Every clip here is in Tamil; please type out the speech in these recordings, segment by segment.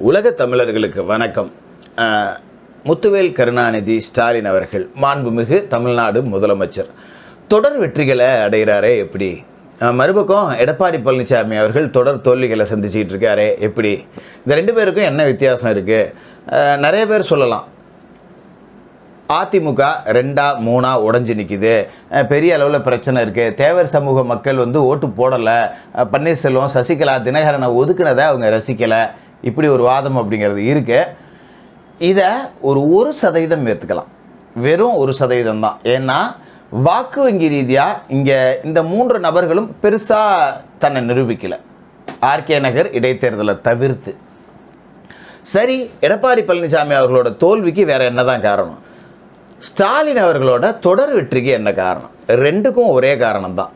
உலக தமிழர்களுக்கு வணக்கம். முத்துவேல் கருணாநிதி ஸ்டாலின் அவர்கள் மாண்புமிகு தமிழ்நாடு முதலமைச்சர். தொடர் வெற்றிகளை அடைகிறாரே எப்படி? மறுபக்கம் எடப்பாடி பழனிசாமி அவர்கள் தொடர் தோல்விகளை சந்திச்சுக்கிட்டு இருக்காரே எப்படி? இந்த ரெண்டு பேருக்கும் என்ன வித்தியாசம் இருக்குது நிறைய பேர் சொல்லலாம். அதிமுக ரெண்டா மூணா உடஞ்சி நிற்கிது பெரிய அளவில் பிரச்சனை இருக்குது தேவர் சமூக மக்கள் வந்து ஓட்டு போடலை. பன்னீர்செல்வம் சசிகலா தினகரனை ஒதுக்குனதை அவங்க ரசிக்கலை. இப்படி ஒரு வாதம் அப்படிங்கிறது இருக்கு. இதை ஒரு ஒரு சதவீதம் ஏற்றுக்கலாம் வெறும் ஒரு சதவீதம் தான். ஏன்னா வாக்கு வங்கி ரீதியாக இங்கே இந்த மூன்று நபர்களும் பெருசாக தன்னை நிரூபிக்கலை. ஆர்கே நகர் இடைத்தேர்தலை தவிர்த்து. சரி எடப்பாடி பழனிசாமி அவர்களோட தோல்விக்கு வேற என்னதான் காரணம்? ஸ்டாலின் அவர்களோட தொடர் வெற்றிக்கு என்ன காரணம்? ரெண்டுக்கும் ஒரே காரணம் தான்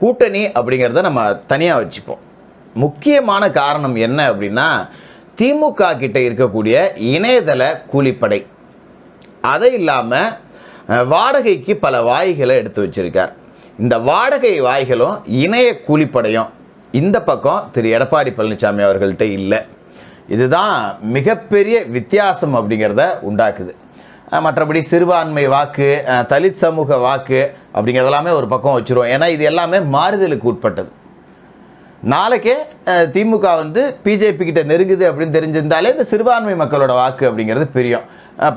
கூட்டணி அப்படிங்கிறத நம்ம தனியாக வச்சுப்போம். முக்கியமான காரணம் என்ன அப்படின்னா திமுக கிட்ட இருக்கக்கூடிய இணையதள கூலிப்படை. அதை இல்லாமல் வாடகைக்கு பல வாய்களை எடுத்து வச்சிருக்கார். இந்த வாடகை வாய்களும் இணைய கூலிப்படையும். இந்த பக்கம் திரு. எடப்பாடி பழனிசாமி அவர்கள்ட்ட இல்லை. இதுதான் மிகப்பெரிய வித்தியாசம் அப்படிங்கிறத உண்டாக்குது. மற்றபடி சிறுபான்மை வாக்கு தலித் சமூக வாக்கு அப்படிங்கிறதெல்லாமே ஒரு பக்கம் வச்சுருவோம். ஏன்னா இது எல்லாமே மாறுதலுக்கு உட்பட்டது. நாளைக்கே திமுக வந்து பிஜேபி கிட்ட நெருங்குது அப்படின்னு தெரிஞ்சிருந்தாலே இந்த சிறுபான்மை மக்களோட வாக்கு அப்படிங்கிறது பிரியும்.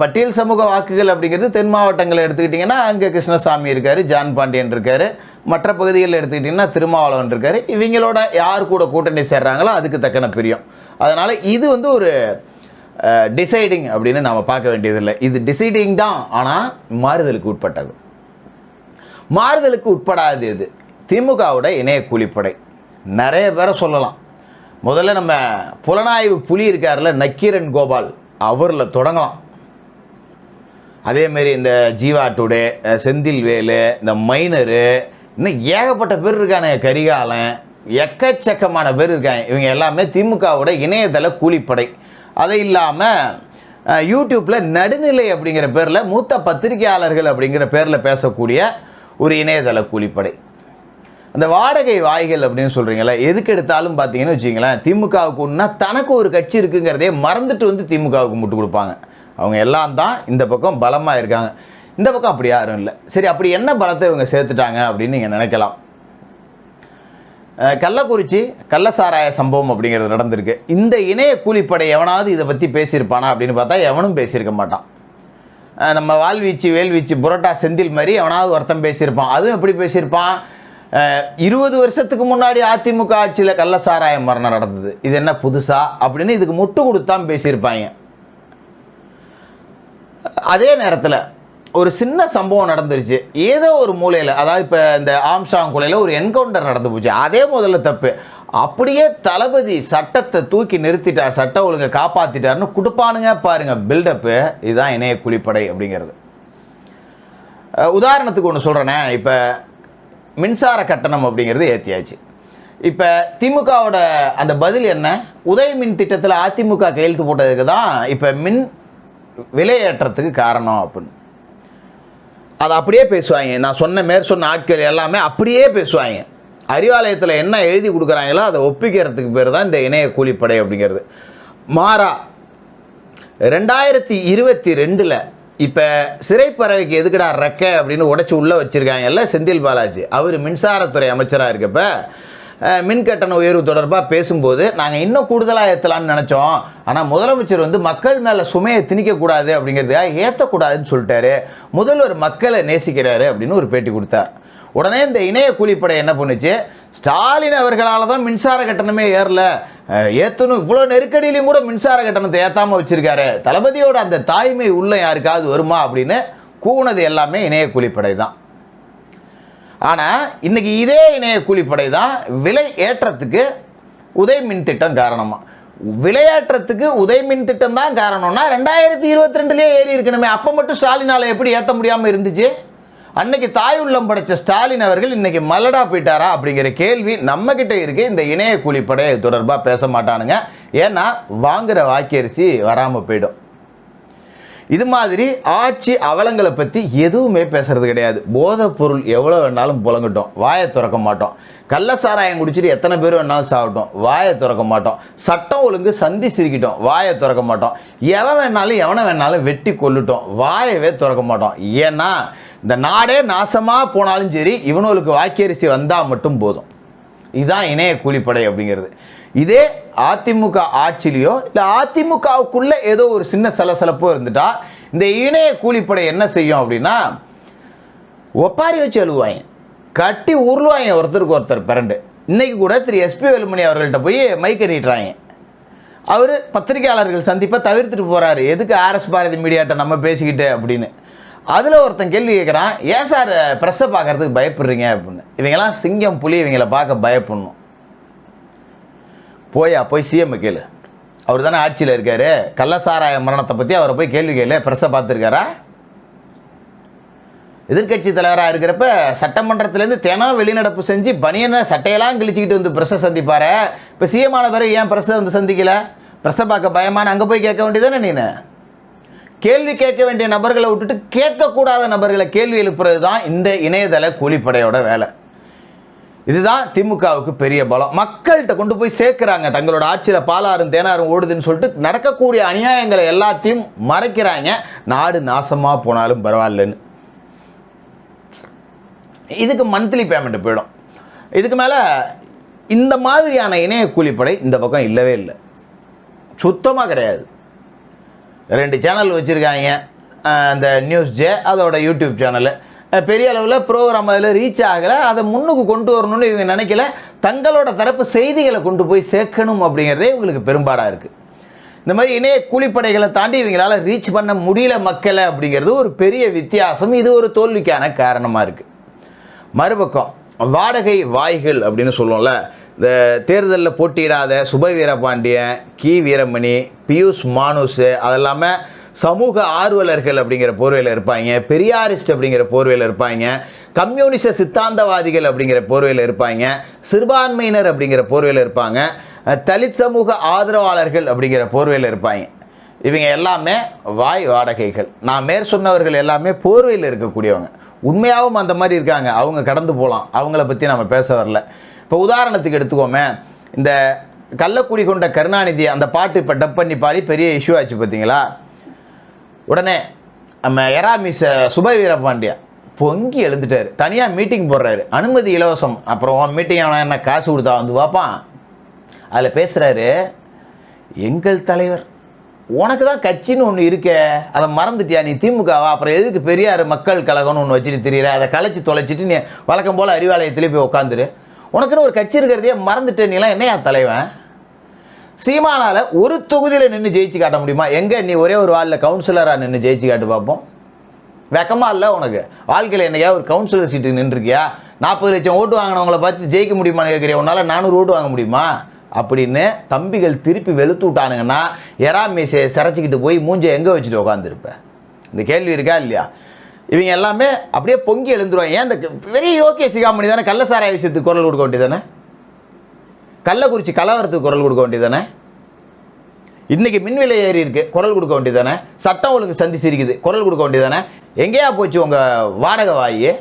பட்டியல் சமூக வாக்குகள் அப்படிங்கிறது தென் மாவட்டங்களை எடுத்துக்கிட்டிங்கன்னா அங்கே கிருஷ்ணசாமி இருக்கார் ஜான் பாண்டியன் இருக்கார். மற்ற பகுதிகளில் எடுத்துக்கிட்டிங்கன்னா திருமாவளவன் இருக்கார். இவங்களோட யார் கூட கூட்டணி சேர்றாங்களோ அதுக்கு தக்கன பிரியும். அதனால் இது வந்து ஒரு டிசைடிங் அப்படின்னு நாம் பார்க்க வேண்டியதில்லை. இது டிசைடிங் தான் ஆனால் மாறுதலுக்கு உட்பட்டது. மாறுதலுக்கு உட்படாது இது திமுகவோட இணைய கூலிப்படை. நிறைய பேரை சொல்லலாம். முதல்ல நம்ம புலனாய்வு புலி இருக்கார்ல நக்கீரன் கோபால் அவரில் தொடங்கலாம். அதேமாரி இந்த ஜீவா டுடே செந்தில் வேலு இந்த மைனரு இன்னும் ஏகப்பட்ட பேர் இருக்கானுங்க கரிகாலன் எக்கச்சக்கமான பேர் இருக்காங்க. இவங்க எல்லாமே திமுகவோட இணையதள கூலிப்படை. அது இல்லாமல் யூடியூப்பில் நடுநிலை அப்படிங்கிற பேரில் மூத்த பத்திரிகையாளர்கள் அப்படிங்கிற பேரில் பேசக்கூடிய ஒரு இணையதள கூலிப்படை. இந்த வாடகை வாய்கள் அப்படின்னு சொல்கிறீங்களா எதுக்கு எடுத்தாலும் பார்த்தீங்கன்னு வச்சிங்களேன் திமுகவுக்கு ஒன்றா தனக்கு ஒரு கட்சி இருக்குங்கிறதே மறந்துட்டு வந்து திமுகவுக்கு முட்டு கொடுப்பாங்க. அவங்க எல்லாம் தான் இந்த பக்கம் பலமாக இருக்காங்க. இந்த பக்கம் அப்படி யாரும் இல்லை. சரி அப்படி என்ன பலத்தை இவங்க சேர்த்துட்டாங்க அப்படின்னு நீங்கள் நினைக்கலாம். கள்ளக்குறிச்சி கள்ளசாராய சம்பவம் அப்படிங்கிறது நடந்திருக்கு. இந்த இணைய கூலிப்படை எவனாவது இதை பற்றி பேசியிருப்பானா அப்படின்னு பார்த்தா எவனும் பேசியிருக்க மாட்டான். நம்ம வால்வீச்சு வேல்வீச்சு புரோட்டா செந்தில் மாதிரி எவனாவது ஒருத்தன் பேசியிருப்பான். அதுவும் எப்படி பேசியிருப்பான்? இருபது வருஷத்துக்கு முன்னாடி அதிமுக ஆட்சியில் கள்ளசாராய மரணம் நடந்தது. இது என்ன புதுசா? அப்படின்னு இதுக்கு முட்டு கொடுத்தான் பேசியிருப்பாங்க. அதே நேரத்தில் ஒரு சின்ன சம்பவம் நடந்துருச்சு. ஏதோ ஒரு மூலையில் அதாவது இப்போ இந்த ஆம்ஸ்டாங் கொலையில் ஒரு என்கவுண்டர் நடந்து போச்சு. அதே முதல்ல தப்பு. அப்படியே தளபதி சட்டத்தை தூக்கி நிறுத்திட்டார் சட்டம் ஒழுங்கை காப்பாற்றிட்டார்னு கொடுப்பானுங்க பாருங்க பில்டப்பு இதுதான் இணைய குழிப்படை அப்படிங்கிறது. உதாரணத்துக்கு ஒன்று சொல்கிறேனே இப்போ மின்சார கட்டணம் அப்படிங்கிறது ஏற்றியாச்சு இப்போ திமுகவோட அந்த பதில் என்ன? உதய மின் திட்டத்தில் அதிமுக கையெழுத்து போட்டதுக்கு தான் இப்போ மின் விலையேற்றத்துக்கு காரணம் அப்படின்னு. அதை அப்படியே பேசுவாங்க. நான் சொன்ன மேற் சொன்ன ஆட்கள் எல்லாமே அப்படியே பேசுவாங்க. அறிவாலயத்தில் என்ன எழுதி கொடுக்குறாங்களோ அதை ஒப்பிக்கிறதுக்கு பேர் தான் இந்த இணைய கூலிப்படை அப்படிங்கிறது. மாறா ரெண்டாயிரத்தி இருபத்தி ரெண்டில் இப்போ சிறைப்பறவைக்கு எதுக்குடா ரெக்க அப்படின்னு உடச்சி உள்ளே வச்சுருக்காங்கல்ல செந்தில் பாலாஜி. அவர் மின்சாரத்துறை அமைச்சராக இருக்கப்ப மின் கட்டண உயர்வு தொடர்பாக பேசும்போது நாங்கள் இன்னும் கூடுதலாக ஏற்றலான்னு நினச்சோம். ஆனால் முதலமைச்சர் வந்து மக்கள் மேலே சுமையை திணிக்கக்கூடாது அப்படிங்கிறதுக்காக ஏற்றக்கூடாதுன்னு சொல்லிட்டாரு. முதல்வர் மக்களை நேசிக்கிறாரு அப்படின்னு ஒரு பேட்டி கொடுத்தார். உடனே இந்த இணைய கூலிப்படை என்ன பண்ணுச்சு? ஸ்டாலின் அவர்களால் தான் மின்சார கட்டணமே ஏறல. ஏற்றணும் இவ்வளோ நெருக்கடியிலையும் கூட மின்சார கட்டணத்தை ஏற்றாமல் வச்சிருக்காரு. தளபதியோட அந்த தாய்மை உள்ள யாருக்காவது வருமா அப்படின்னு கூவுனது எல்லாமே இணைய கூலிப்படை தான். ஆனால் இன்னைக்கு இதே இணைய கூலிப்படை தான் விலை ஏற்றத்துக்கு உதய் மின் திட்டம் காரணமாக விலையேற்றத்துக்கு உதய் மின் திட்டம் தான் காரணம்னா ரெண்டாயிரத்தி இருபத்தி ரெண்டுலேயே ஏறி இருக்கணுமே. அப்போ மட்டும் ஸ்டாலினால் எப்படி ஏற்ற முடியாமல் இருந்துச்சு? அன்னைக்கு தாய் உள்ளம் படைச்ச ஸ்டாலின் அவர்கள் இன்னைக்கு மல்லடா போயிட்டாரா அப்படிங்கிற கேள்வி நம்ம கிட்ட இருக்கு. இந்த இணைய கூலிப்படை தொடர்பாக பேச மாட்டானுங்க. ஏன்னா வாங்குற வாக்கியரிசி வராமல் போயிடும். இது மாதிரி ஆட்சி அவலங்களை பற்றி எதுவுமே பேசுறது கிடையாது. போதைப் பொருள் எவ்வளோ வேணாலும் புழங்கட்டும் வாயை திறக்க மாட்டோம். கள்ள சாராயம் குடிச்சிட்டு எத்தனை பேர் வேணாலும் சாப்பிட்டோம். வாயை திறக்க மாட்டோம். சட்டம் ஒழுங்கு சந்தி சிரிக்கிட்டோம். வாயை திறக்க மாட்டோம். எவன் வேணாலும் எவனை வேணாலும் வெட்டி கொள்ளுட்டோம் வாயவே திறக்க மாட்டோம். ஏன்னா இந்த நாடே நாசமாக போனாலும் சரி இவனுக்கு வாக்கியரிசி வந்தால் மட்டும் போதும். இதுதான் இணைய கூலிப்படை அப்படிங்கிறது. இதே அதிமுக ஆட்சியிலையோ இல்லை அதிமுகவுக்குள்ள ஏதோ ஒரு சின்ன சலசலப்போ இருந்துட்டா இந்த இணைய கூலிப்படை என்ன செய்யும் அப்படின்னா ஒப்பாரி வச்சு எழுவாங்க கட்டி உருளுவாங்க ஒருத்தருக்கு ஒருத்தர் பிறண்டு இன்னைக்கு கூட திரு எஸ்பி வேலுமணி அவர்கள்ட்ட போய் மைக்க நீட்டுறாங்க அவர் பத்திரிகையாளர்கள் சந்திப்பை தவிர்த்துட்டு போகிறாரு எதுக்கு ஆர்எஸ் பாரதி மீடியாட்ட நம்ம பேசிக்கிட்டு அப்படின்னு. அதில் ஒருத்தன் கேள்வி கேட்குறான் ஏன் சார் ப்ரெஸ்ஸை பார்க்கறதுக்கு பயப்படுறீங்க? அப்படின்னு. இவங்கெல்லாம் சிங்கம் புலி இவங்கள பார்க்க பயப்படணும். போயா போய் சிஎம் கேளு. அவர் தானே ஆட்சியில் இருக்கார். கள்ளசாராய மரணத்தை பற்றி அவரை போய் கேள்வி கேளு. ப்ரெஸ்ஸை பார்த்துருக்காரா? எதிர்க்கட்சி தலைவராக இருக்கிறப்ப சட்டமன்றத்திலேருந்து தினம் வெளிநடப்பு செஞ்சு பனியனை சட்டையெல்லாம் கிழிச்சிக்கிட்டு வந்து ப்ரெஸ்ஸை சந்திப்பாரு. இப்போ சிஎம் ஆன பிறகு ஏன் ப்ரெஸ்ஸை வந்து சந்திக்கல? ப்ரெஸ்ஸை பார்க்க பயமான அங்கே போய் கேட்க வேண்டியதானே நீனு? கேள்வி கேட்க வேண்டிய நபர்களை விட்டுட்டு கேட்கக்கூடாத நபர்களை கேள்வி எழுப்புறது தான் இந்த இணையதள கூலிப்படையோட வேலை. இதுதான் திமுகவுக்கு பெரிய பலம். மக்கள்கிட்ட கொண்டு போய் சேர்க்குறாங்க. தங்களோட ஆட்சியில் பாலாறும் தேனாரும் ஓடுதுன்னு சொல்லிட்டு நடக்கக்கூடிய அநியாயங்களை எல்லாத்தையும் மறைக்கிறாங்க. நாடு நாசமாக போனாலும் பரவாயில்லன்னு. இதுக்கு மந்த்லி பேமெண்ட் போயிடும். இதுக்கு மேலே இந்த மாதிரியான இணைய கூலிப்படை இந்த பக்கம் இல்லவே இல்லை. சுத்தமாக கிடையாது. ரெண்டு சேனல் வச்சுருக்காங்க. அந்த நியூஸ் ஜே அதோட யூடியூப் சேனலு பெரிய அளவில் ப்ரோக்ராம் அதில் ரீச் ஆகலை. அதை முன்னுக்கு கொண்டு வரணும்னு இவங்க நினைக்கல. தங்களோட தரப்பு செய்திகளை கொண்டு போய் சேர்க்கணும் அப்படிங்கிறதே இவங்களுக்கு பெரும்பாடாக இருக்குது இந்த மாதிரி இணைய கூலிப்படைகளை தாண்டி இவங்களால் ரீச் பண்ண முடியல மக்களை அப்படிங்கிறது ஒரு பெரிய வித்தியாசம். இது ஒரு தோல்விக்கான காரணமாக இருக்குது மறுபக்கம் வாடகை வாய்கள் அப்படின்னு சொல்லுவோம்ல இந்த தேர்தலில் போட்டியிடாத சுப வீரபாண்டியன் கி. வீரமணி பியூஷ் மானுஸ் அதெல்லாமல் சமூக ஆர்வலர்கள் அப்படிங்கிற போர்வையில் இருப்பாங்க பெரியாரிஸ்ட் அப்படிங்கிற போர்வையில் இருப்பாங்க கம்யூனிச சித்தாந்தவாதிகள் அப்படிங்கிற போர்வையில் இருப்பாங்க சிறுபான்மையினர் அப்படிங்கிற போர்வையில் இருப்பாங்க தலித் சமூக ஆதரவாளர்கள் அப்படிங்கிற போர்வையில் இருப்பாங்க. இவங்க எல்லாமே வாய் வாடகைகள். நான் மேற் சொன்னவர்கள் எல்லாமே போர்வையில் இருக்கக்கூடியவங்க. உண்மையாகவும் அந்த மாதிரி இருக்காங்க. அவங்க கடந்து போகலாம் அவங்கள பற்றி நம்ம பேச வரல. இப்போ உதாரணத்துக்கு எடுத்துக்கோமே இந்த கள்ளக்குடி கொண்ட கருணாநிதி அந்த பாட்டு இப்போ டப் பண்ணி பாடி பெரிய இஷ்யூ ஆச்சு பார்த்தீங்களா உடனே நம்ம எராமிச சுப வீரபாண்டியா பொங்கி எழுந்துட்டார். தனியாக மீட்டிங் போடுறாரு. அனுமதி இலவசம். அப்புறம் மீட்டிங் ஆனால் என்ன காசு கொடுத்தா? வந்து பார்ப்பான் அதில் பேசுகிறாரு எங்கள் தலைவர் உனக்கு தான் கட்சின்னு ஒன்று இருக்கே. அதை மறந்துட்டியா? நீ திமுகவா அப்புறம் எதுக்கு பெரியார் மக்கள் கழகம்னு ஒன்று வச்சுட்டு தெரியுற? அதை கலைச்சி தொலைச்சிட்டு நீ வழக்கம் போல் அறிவாலயத்திலே போய் உட்காந்துரு உனக்குன்னு ஒரு கட்சி இருக்கிறதையே மறந்துட்டு நீலாம் என்னையா தலைவன்? சீமானால ஒரு தொகுதியில் நின்று ஜெயிச்சு காட்ட முடியுமா? எங்கே நீ ஒரே ஒரு வார்டில் கவுன்சிலராக நின்று ஜெயிச்சு காட்டு பார்ப்போம் வெக்கமா இல்லை உனக்கு. வாழ்க்கையில் என்னையா ஒரு கவுன்சிலர் சீட்டு நின்றுருக்கியா? நாற்பது லட்சம் ஓட்டு வாங்கினவங்கள பார்த்து ஜெயிக்க முடியுமான்னு கேட்குறியா உன்னால் நானூறு ஓட்டு வாங்க முடியுமா? அப்படின்னு தம்பிகள் திருப்பி வெளுத்து விட்டானுங்கன்னா எறா மீசையை சிறச்சிக்கிட்டு போய் மூஞ்சை எங்கே வச்சுட்டு உட்காந்துருப்ப இந்த கேள்வி இருக்கா இல்லையா? இவங்க எல்லாமே அப்படியே பொங்கி எழுந்துருவாங்க. ஏன் இந்த பெரிய யோக்கிய சிகாமணி தானே? கள்ளசாராய விஷயத்துக்கு குரல் கொடுக்க வேண்டியதானே கள்ளக்குறிச்சி கலவரத்துக்கு குரல் கொடுக்க வேண்டியதானே இன்றைக்கி மின்விலை ஏறி இருக்கு குரல் கொடுக்க வேண்டியதானே சட்டம் ஒழுங்கு சந்தி சிரிக்குது குரல் கொடுக்க வேண்டியதானே எங்கேயா போச்சு உங்கள் வாடகை வாயி?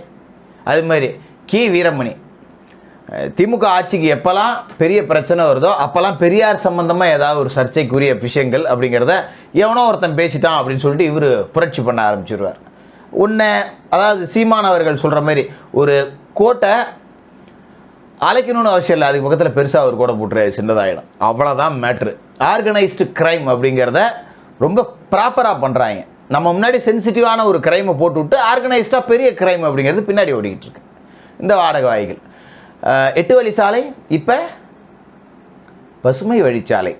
அது மாதிரி கி. வீரமணி. திமுக ஆட்சிக்கு எப்போல்லாம் பெரிய பிரச்சனை வருதோ அப்போல்லாம் பெரியார் சம்மந்தமாக ஏதாவது ஒரு சர்ச்சைக்குரிய விஷயங்கள் அப்படிங்கிறத எவனோ ஒருத்தன் பேசிட்டான் அப்படின்னு சொல்லிட்டு இவர் புரட்சி பண்ண ஆரம்பிச்சிருவார். உன்னை அதாவது சீமான் அவர்கள் சொல்கிற மாதிரி ஒரு கோட்டை அழைக்கணும்னு அவசியம் இல்லை. அதுக்கு பக்கத்தில் பெருசாக ஒரு கோடை போட்டுரு சின்னதாகிடும் அவ்வளோதான் மேட்ரு ஆர்கனைஸ்டு க்ரைம் அப்படிங்கிறத ரொம்ப ப்ராப்பராக பண்ணுறாங்க நம்ம முன்னாடி சென்சிட்டிவான ஒரு க்ரைமை போட்டு விட்டு ஆர்கனைஸ்டாக பெரிய க்ரைம் அப்படிங்கிறது பின்னாடி ஓடிக்கிட்டு இருக்கு. இந்த வாடகை வாய்கள். எட்டு வழி சாலை இப்போ பசுமை வழிச்சாலை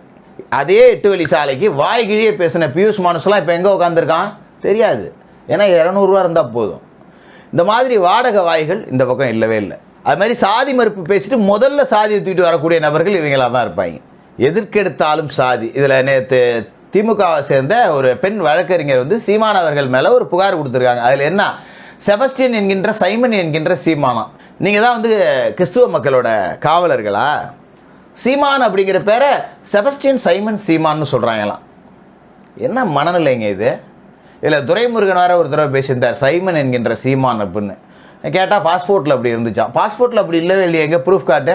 அதே எட்டு வழி சாலைக்கு வாய்கிழியே பேசின பியூஷ் மனுஷெலாம் இப்போ எங்கே உட்காந்துருக்கான் தெரியாது. ஏன்னா இரநூறுவா இருந்தால் போதும். இந்த மாதிரி வாடகை வாய்கள் இந்த பக்கம் இல்லவே இல்லை. அது மாதிரி சாதி மறுப்பு பேசிட்டு முதல்ல சாதியை தூக்கிட்டு வரக்கூடிய நபர்கள் இவங்களாக தான் இருப்பாங்க. எதற்கெடுத்தாலும் சாதி. இதில் நேற்று திமுகவை சேர்ந்த ஒரு பெண் வழக்கறிஞர் வந்து சீமான் அவர்கள் மேலே ஒரு புகார் கொடுத்துருக்காங்க. அதில் என்ன? செபஸ்டியன் என்கின்ற சைமன் என்கின்ற சீமானம் நீங்கள் தான் வந்து கிறிஸ்துவ மக்களோட காவலர்களா? சீமான் அப்படிங்கிற பேரை செபஸ்டியன் சைமன் சீமான்னு சொல்கிறாங்களாம் என்ன மனநிலைங்க இது? இல்லை துரைமுருகன் வேறு ஒரு தடவை பேசியிருந்தார் சைமன் என்கின்ற சீமான் அப்படின்னு. கேட்டால் பாஸ்போர்ட்டில் அப்படி இருந்துச்சான் பாஸ்போர்ட்டில் அப்படி இல்லவே இல்லையே எங்கே ப்ரூஃப் காட்டு?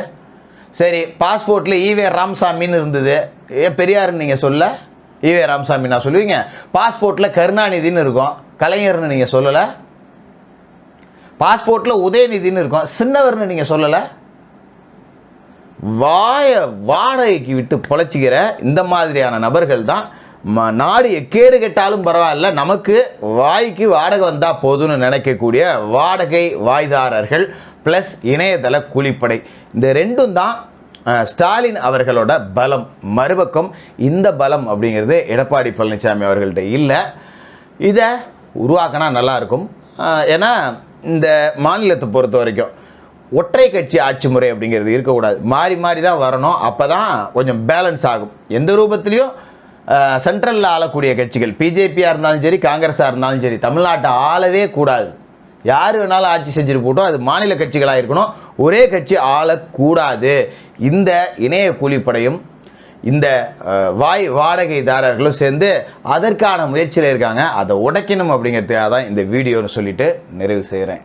சரி பாஸ்போர்ட்டில் ஈவே ராம்சாமின்னு இருந்தது. ஏன் பெரியாருன்னு நீங்கள் சொல்ல ஈவே ராமசாமி நான் சொல்லுவீங்க. பாஸ்போர்ட்டில் கருணாநிதின்னு இருக்கும். கலைஞர்னு நீங்கள் சொல்லலை. பாஸ்போர்ட்டில் உதயநிதின்னு இருக்கும். சின்னவர்னு நீங்கள் சொல்லலை. வாய வாடகைக்கு விட்டு பொழைச்சிக்கிற இந்த மாதிரியான நபர்கள் தான் நாடு கேடு கெட்டாலும் பரவாயில்ல. நமக்கு வாய்க்கு வாடகை வந்தால் போதும்னு நினைக்கக்கூடிய வாடகை வாய்தாரர்கள் ப்ளஸ் இணையதள கூலிப்படை. இந்த ரெண்டும் தான் ஸ்டாலின் அவர்களோட பலம் மறுபக்கம் இந்த பலம் அப்படிங்கிறது எடப்பாடி பழனிசாமி அவர்கள்ட்ட இல்லை. இதை உருவாக்கினா நல்லாயிருக்கும் ஏன்னா இந்த மாநிலத்தை பொறுத்த வரைக்கும் ஒற்றை கட்சி ஆட்சி முறை அப்படிங்கிறது இருக்கக்கூடாது. மாறி மாறி தான் வரணும். அப்போ தான் கொஞ்சம் பேலன்ஸ் ஆகும். எந்த ரூபத்துலேயும் சென்ட்ரலில் ஆளக்கூடிய கட்சிகள் பிஜேபியாக இருந்தாலும் சரி காங்கிரஸாக இருந்தாலும் சரி தமிழ்நாட்டை ஆளவே கூடாது. யார் வேணாலும் ஆட்சி செஞ்சுட்டு போட்டோம் அது மாநில கட்சிகளாக இருக்கணும். ஒரே கட்சி ஆளக்கூடாது. இந்த இணைய கூலிப்படையும் இந்த வாய் வாடகைதாரர்களும் சேர்ந்து அதற்கான முயற்சியில் இருக்காங்க. அதை உடைக்கணும் அப்படிங்கிறதுக்காக தான் இந்த வீடியோன்னு சொல்லிட்டு நிறைவு செய்கிறேன்